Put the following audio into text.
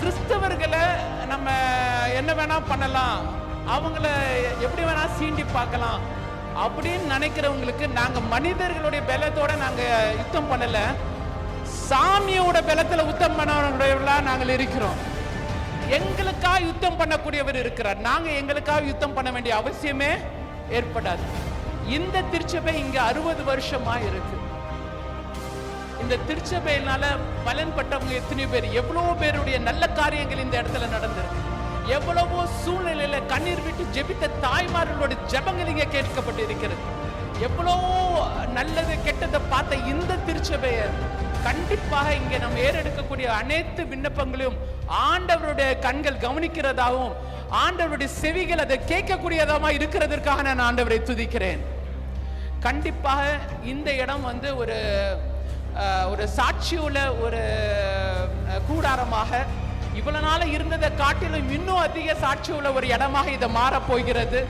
கிறிஸ்தவர்களை நம்ம என்ன வேணா பண்ணலாம். அவங்கள எப்படி வேணா சீண்டி பார்க்கலாம். அப்படின்னு நினைக்கிறவங்களுக்கு நாங்க மனிதர்களுடைய பலத்தோட நாங்க யுத்தம் பண்ணல. சாமியோட பலத்துல யுத்தம் பண்ணவர்களா நாங்கள் இருக்கிறோம். எங்களுக்காக யுத்தம் பண்ணக்கூடியவர் இருக்கிறார். நாங்க எங்களுக்காக யுத்தம் பண்ண வேண்டிய அவசியமே ஏற்படாது. இந்த திருச்சபை இங்க அறுபது வருஷமா இருக்கு. இந்த திருச்சபையினால பலன்பட்டவங்க எத்தனையோ எத்தனை பேர் எவ்வளவோ பேருடைய நல்ல காரியங்கள் இந்த இடத்துல நடந்திருக்கு. எவ்வளவோ சூழ்நிலையில கண்ணீர் விட்டு ஜெபித்த தாய்மார்களோட ஜெபங்கள் இங்கே கேட்கப்பட்டு இருக்கிறது எவ்வளவோ நல்லது கெட்டதை பார்த்த இந்த திருச்சபையை கண்டிப்பாக இங்கே நம்ம ஏறெடுக்கக்கூடிய அனைத்து விண்ணப்பங்களையும் ஆண்டவருடைய கண்கள் கவனிக்கிறதாகவும் ஆண்டவருடைய செவிகள் அதை கேட்கக்கூடியதாகவும் இருக்கிறதற்காக நான் ஆண்டவரை துதிக்கிறேன். கண்டிப்பாக இந்த இடம் வந்து ஒரு ஒரு சாட்சியுள்ள ஒரு கூடாரமாக இவ்வளவு நாள் இருந்ததை காட்டிலும் இன்னும் அதிக சாட்சியுள்ள ஒரு இடமாக இதை மாறப் போகிறது